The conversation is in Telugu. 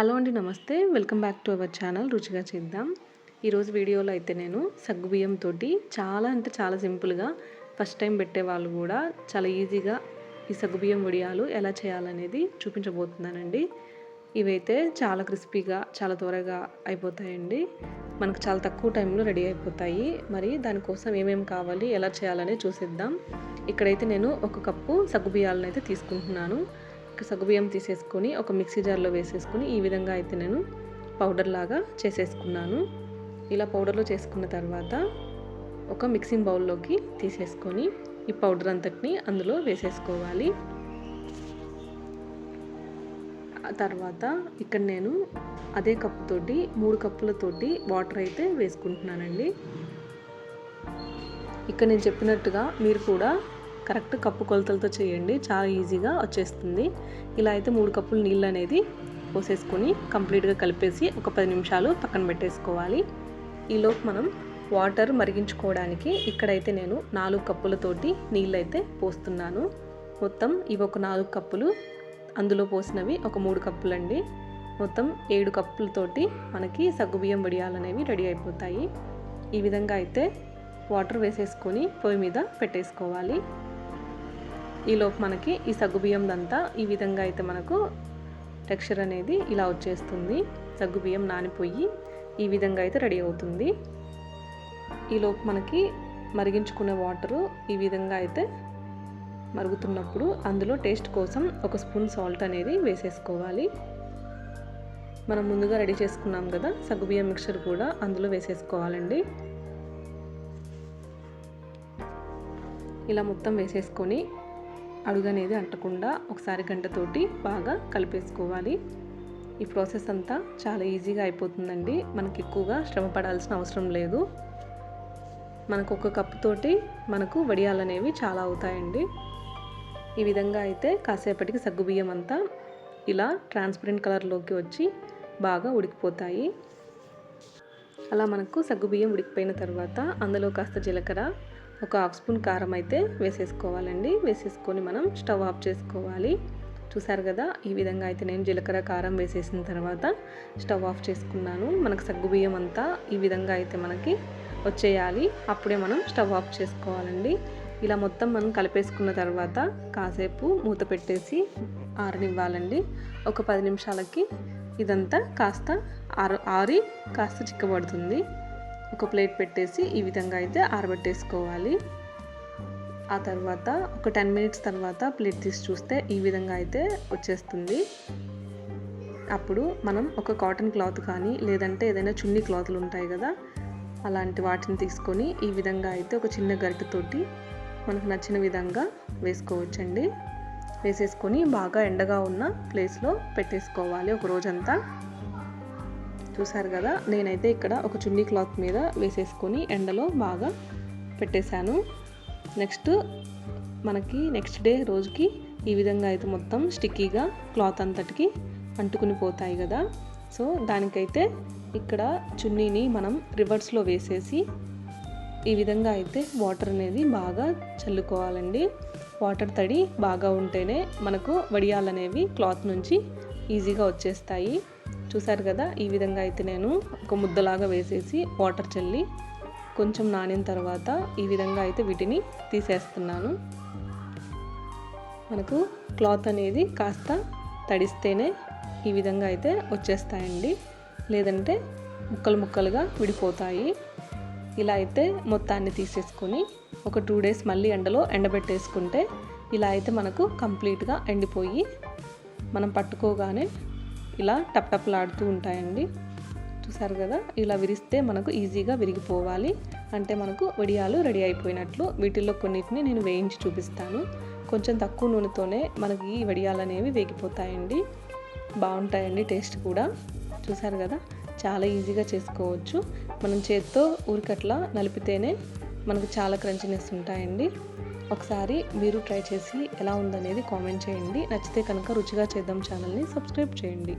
హలో అండి నమస్తే. Welcome back to our channel. రుచిగా చేద్దాం. ఈరోజు వీడియోలో అయితే నేను సగ్గుబియ్యం చాలా అంటే చాలా సింపుల్గా ఫస్ట్ టైం పెట్టే వాళ్ళు కూడా చాలా ఈజీగా ఈ సగ్గుబియ్యం వడియాలు ఎలా చేయాలనేది చూపించబోతున్నానండి. ఇవైతే చాలా క్రిస్పీగా చాలా త్వరగా అయిపోతాయండి. మనకు చాలా తక్కువ టైంలో రెడీ అయిపోతాయి. మరి దానికోసం ఏమేమి కావాలి ఎలా చేయాలనేది చూసేద్దాం. ఇక్కడైతే నేను ఒక కప్పు సగ్గుబియ్యాలను అయితే తీసుకుంటున్నాను. సగ్గుబియ్యం తీసేసుకొని ఒక మిక్సీ జార్లో వేసేసుకొని ఈ విధంగా అయితే నేను పౌడర్ లాగా చేసేసుకున్నాను. ఇలా పౌడర్లో చేసుకున్న తర్వాత ఒక మిక్సింగ్ బౌల్లోకి తీసేసుకొని ఈ పౌడర్ అంతటిని అందులో వేసేసుకోవాలి. తర్వాత ఇక్కడ నేను అదే కప్పుతోటి మూడు కప్పులతోటి వాటర్ అయితే వేసుకుంటున్నానండి. ఇక్కడ నేను చెప్పినట్టుగా మీరు కూడా కరెక్ట్ కప్పు కొలతలతో చేయండి. చాలా ఈజీగా వచ్చేస్తుంది. ఇలా అయితే మూడు కప్పులు నీళ్ళు అనేది పోసేసుకొని కంప్లీట్గా కలిపేసి ఒక పది నిమిషాలు పక్కన పెట్టేసుకోవాలి. ఈలోపు మనం వాటర్ మరిగించుకోవడానికి ఇక్కడైతే నేను నాలుగు కప్పులతోటి నీళ్ళు అయితే పోస్తున్నాను. మొత్తం ఇవి ఒక నాలుగు కప్పులు అందులో పోసినవి ఒక మూడు కప్పులండి. మొత్తం ఏడు కప్పులతోటి మనకి సగ్గుబియ్యం వడియాలనేవి రెడీ అయిపోతాయి. ఈ విధంగా అయితే వాటర్ వేసేసుకొని పొయ్యి మీద పెట్టేసుకోవాలి. ఈలోపు మనకి ఈ సగ్గుబియ్యందంతా ఈ విధంగా అయితే మనకు టెక్స్చర్ అనేది ఇలా వచ్చేస్తుంది. సగ్గుబియ్యం నానిపోయి ఈ విధంగా అయితే రెడీ అవుతుంది. ఈలోపు మనకి మరిగించుకునే వాటరు ఈ విధంగా అయితే మరుగుతున్నప్పుడు అందులో టేస్ట్ కోసం ఒక స్పూన్ సాల్ట్ అనేది వేసేసుకోవాలి. మనం ముందుగా రెడీ చేసుకున్నాం కదా సగ్గుబియ్యం మిక్చర్ కూడా అందులో వేసేసుకోవాలండి. ఇలా మొత్తం వేసేసుకొని అడుగు అనేది అంటకుండా ఒకసారి గంటతోటి బాగా కలిపేసుకోవాలి. ఈ ప్రాసెస్ అంతా చాలా ఈజీగా అయిపోతుందండి. మనకి ఎక్కువగా శ్రమ పడాల్సిన అవసరం లేదు. మనకు ఒక కప్పుతోటి మనకు వడియాలు అనేవి చాలా అవుతాయండి. ఈ విధంగా అయితే కాసేపటికి సగ్గుబియ్యం అంతా ఇలా ట్రాన్స్పరెంట్ కలర్లోకి వచ్చి బాగా ఉడికిపోతాయి. అలా మనకు సగ్గుబియ్యం ఉడికిపోయిన తర్వాత అందులో కాస్త జీలకర్ర ఒక హాఫ్ స్పూన్ కారం అయితే వేసేసుకోవాలండి. వేసేసుకొని మనం స్టవ్ ఆఫ్ చేసుకోవాలి. చూసారు కదా ఈ విధంగా అయితే నేను జీలకర్ర కారం వేసేసిన తర్వాత స్టవ్ ఆఫ్ చేసుకున్నాను. మనకు సగ్గుబియ్యం అంతా ఈ విధంగా అయితే మనకి వచ్చేయాలి. అప్పుడే మనం స్టవ్ ఆఫ్ చేసుకోవాలండి. ఇలా మొత్తం మనం కలిపేసుకున్న తర్వాత కాసేపు మూత పెట్టేసి ఆరనివ్వాలండి. ఒక పది నిమిషాలకి ఇదంతా కాస్త ఆరు ఆరి కాస్త చిక్కబడుతుంది. ఒక ప్లేట్ పెట్టేసి ఈ విధంగా అయితే ఆరబెట్టేసుకోవాలి. ఆ తర్వాత ఒక టెన్ మినిట్స్ తర్వాత ప్లేట్ తీసి చూస్తే ఈ విధంగా అయితే వచ్చేస్తుంది. అప్పుడు మనం ఒక కాటన్ క్లాత్ కానీ లేదంటే ఏదైనా చున్నీ క్లాత్లు ఉంటాయి కదా అలాంటి వాటిని తీసుకొని ఈ విధంగా అయితే ఒక చిన్న గరిటెతోటి మనకు నచ్చిన విధంగా వేసుకోవచ్చండి. వేసేసుకొని బాగా ఎండగా ఉన్న ప్లేస్లో పెట్టేసుకోవాలి ఒక రోజంతా. చూసారు కదా నేనైతే ఇక్కడ ఒక చున్నీ క్లాత్ మీద వేసేసుకొని ఎండలో బాగా పెట్టేశాను. నెక్స్ట్ మనకి నెక్స్ట్ డే రోజుకి ఈ విధంగా అయితే మొత్తం స్టిక్కీగా క్లాత్ అంతటికి అంటుకుని పోతాయి కదా. సో దానికైతే ఇక్కడ చున్నీని మనం రివర్స్లో వేసేసి ఈ విధంగా అయితే వాటర్ అనేది బాగా చల్లుకోవాలండి. వాటర్ తడి బాగా ఉంటేనే మనకు వడియాలనేవి క్లాత్ నుంచి ఈజీగా వచ్చేస్తాయి. చూసారు కదా ఈ విధంగా అయితే నేను ఒక ముద్దలాగా వేసేసి వాటర్ చల్లి కొంచెం నానిన తర్వాత ఈ విధంగా అయితే వీటిని తీసేస్తున్నాను. మనకు క్లాత్ అనేది కాస్త తడిస్తేనే ఈ విధంగా అయితే వచ్చేస్తాయండి. లేదంటే ముక్కలు ముక్కలుగా విడిపోతాయి. ఇలా అయితే మొత్తాన్ని తీసేసుకొని ఒక టూ డేస్ మళ్ళీ ఎండలో ఎండబెట్టేసుకుంటే ఇలా అయితే మనకు కంప్లీట్గా ఎండిపోయి మనం పట్టుకోగానే ఇలా టప్ టప్లాడుతూ ఉంటాయండి. చూసారు కదా? ఇలా విరిస్తే మనకు ఈజీగా విరిగిపోవాలి. అంటే మనకు వడియాలు రెడీ అయిపోయినట్లు వీటిల్లో కొన్నిటిని నేను వేయించి చూపిస్తాను. కొంచెం తక్కువ నూనెతోనే మనకి ఈ వడియాలు అనేవి వేగిపోతాయండి. బాగుంటాయండి టేస్ట్ కూడా. చూసారు కదా? చాలా ఈజీగా చేసుకోవచ్చు. మనం చేత్తో ఊరికట్లా నలిపితేనే మనకు చాలా క్రంచినెస్ ఉంటాయండి. ఒకసారి మీరు ట్రై చేసి ఎలా ఉందనేది కామెంట్ చేయండి. నచ్చితే కనుక రుచిగా చేద్దాం ఛానల్ని సబ్స్క్రైబ్ చేయండి.